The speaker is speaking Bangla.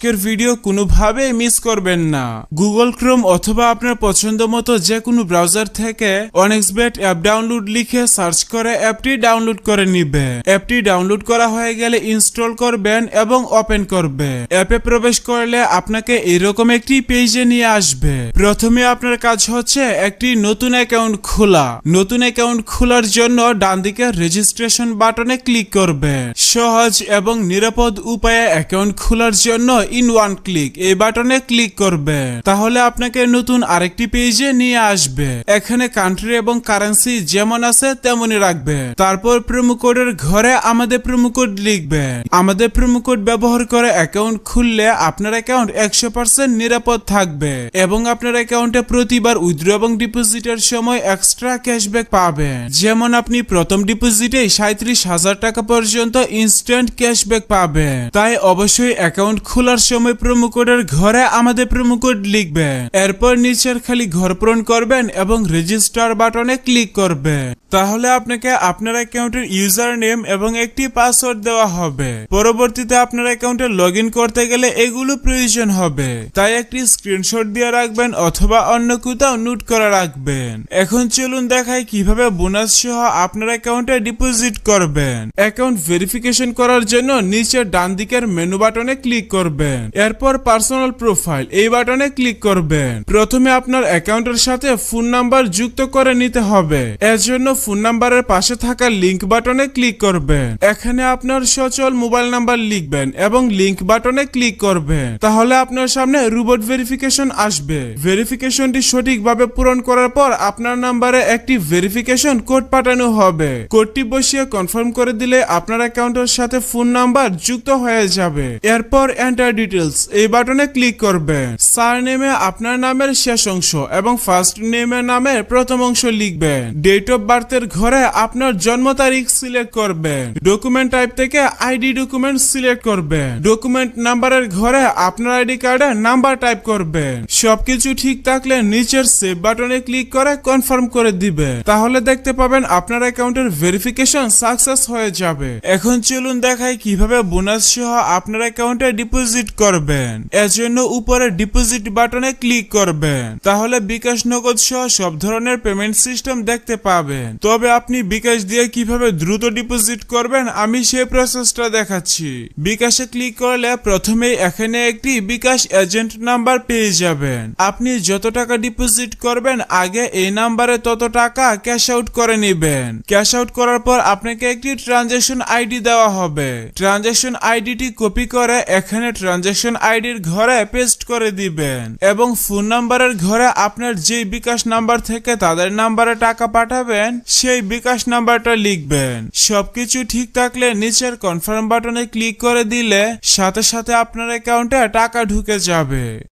এর ভিডিও কোনোভাবে মিস করবেন না। গুগল ক্রোম অথবা আপনার পছন্দ মতো যে কোনো ব্রাউজার থেকে one x bet app download লিখে সার্চ করে অ্যাপটি ডাউনলোড করে নিবে। অ্যাপটি ডাউনলোড করা হয়ে গেলে ইনস্টল করবেন এবং ওপেন করবে। অ্যাপে প্রবেশ করলে আপনাকে এরকম একটি পেজে নিয়ে আসবে। প্রথমে আপনার কাজ হচ্ছে একটি নতুন অ্যাকাউন্ট খোলা। নতুন অ্যাকাউন্ট খোলার জন্য ডান দিকে রেজিস্ট্রেশন বাটনে ক্লিক করবে। সহজ এবং নিরাপদ উপায়ে অ্যাকাউন্ট খোলার জন্য ইন ওয়ান ক্লিক এই বাটনে ক্লিক করবে। তাহলে আপনাকে নতুন আরেকটি পেজে নিয়ে আসবে। এখানে কান্ট্রি এবং কারেন্সি যেমন আছে তেমনই রাখবে। তারপর প্রোমো কোডের ঘরে আমাদের প্রোমো কোড লিখবে। আমাদের প্রোমো কোড ব্যবহার করে অ্যাকাউন্ট খুললে আপনার অ্যাকাউন্ট একশো পার্সেন্ট নিরাপদ থাকবে এবং আপনার অ্যাকাউন্টে প্রতিবার উইথড্র এবং ডিপোজিটের সময় এক্সট্রা ক্যাশব্যাক পাবেন যেমন আপনি প্রথম ডিপোজিটে সাঁত্রিশ হাজার টাকা পর্যন্ত ইনস্ট্যান্ট ক্যাশব্যাক পাবেন তাই অবশ্যই অ্যাকাউন্ট খোলার সময় প্রোমো কোডের ঘরে আমাদের প্রোমো কোড লিখবেন। এরপর নিচের খালি ঘর পূরণ করবেন এবং রেজিস্টার বাটনে ক্লিক করবেন। তাহলে আপনাকে আপনার অ্যাকাউন্টের ইউজার নেম এবং একটি পাসওয়ার্ড দেওয়া হবে। পরবর্তীতে আপনার অ্যাকাউন্টে লগ করতে গেলে এগুলো প্রয়োজন হবে। তাই একটি স্ক্রিনশট দিয়ে রাখবেন অথবা অন্য কোথাও নোট করে রাখবেন। এখন চলুন দেখাই কীভাবে বোনাস সহ আপনার অ্যাকাউন্টে ডিপোজিট করবেন। অ্যাকাউন্ট ভেরিফিকেশন করার জন্য নিচের ডান দিকের মেনু বাটনে ক্লিক করবেন। এরপর পার্সোনাল প্রোফাইল এই বাটনে ক্লিক করবেন। প্রথমে আপনার অ্যাকাউন্টের সাথে ফোন নাম্বার যুক্ত করে নিতে হবে। এর জন্য ফোন নাম্বারের পাশে থাকা লিংক বাটনে ক্লিক করবেন। এখানে আপনার সচল মোবাইল নাম্বার লিখবেন এবং লিংক বাটনে ক্লিক করবেন। তাহলে আপনার সামনে রোবট ভেরিফিকেশন আসবে। ভেরিফিকেশনটি সঠিকভাবে পূরণ করার পর আপনার নাম্বারে একটি ভেরিফিকেশন কোড পাঠানো হবে। কোডটি বসিয়ে কনফার্ম করে দিলে আপনার অ্যাকাউন্টের সাথে ফোন নাম্বার যুক্ত হয়ে যাবে। এরপর এন্টার ডিটেলস এই বাটনে ক্লিক করবেন। সার নেমে আপনার নামের শেষ অংশ এবং ফার্স্ট নেমের নামের প্রথম অংশ লিখবেন। ডেট অফ বার্থের ঘরে আপনার জন্ম তারিখ সিলেক্ট করবেন। ডকুমেন্ট টাইপ থেকে আইডি ডকুমেন্ট সিলেক্ট করবেন। ডকুমেন্ট নাম্বারের ঘরে আপনার আইডি কার্ডে নাম্বার টাইপ করবেন। সবকিছু ঠিক থাকলে নিচের সেভ বাটনে ক্লিক করে কনফার্ম করে দিবে তাহলে দেখতে পাবেন আপনার অ্যাকাউন্টের ভেরিফিকেশন সাকসেস হয়ে যাবে। এখন চলুন দেখাই কীভাবে বোনাস সহ আপনার অ্যাকাউন্টে ডিপোজিট করবেন। এর জন্য উপরে ডিপোজিট বাটনে ক্লিক করবেন। তাহলে বিকাশ নগদ সহ সব ধরনের পেমেন্ট সিস্টেম দেখতে পাবেন। তবে আপনি বিকাশ দিয়ে কীভাবে দ্রুত ডিপোজিট করবেন, আমি সেই প্রসেসটা দেখাচ্ছি। বিকাশে ক্লিক করলে প্রথমেই এখানে একটি বিকাশ এজেন্ট নাম্বার পেয়ে যাবেন। আপনি যত টাকা ডিপোজিট করবেন, আগে এই নাম্বারে তত টাকা ক্যাশ আউট করে নেবেন। ক্যাশ আউট করার পর আপনাকে একটি ট্রানজেকশন আইডি দেওয়া হবে। ট্রানজেকশন আইডিটি কপি করে এখানে ট্রানজেকশন আইডির ঘরে পেস্ট করে দিবেন। এবং ফোন নাম্বারের ঘরে আপনার যে বিকাশ নাম্বার থেকে তাদের নাম্বারে টাকা পাঠাবেন, সেই বিকাশ নাম্বারটা লিখবেন। সবকিছু ঠিক থাকলে নিচের কনফার্ম বাটনে ক্লিক করে দিলে সাথে সাথে আপনার অ্যাকাউন্টে টাকা ঢুকে যাবে।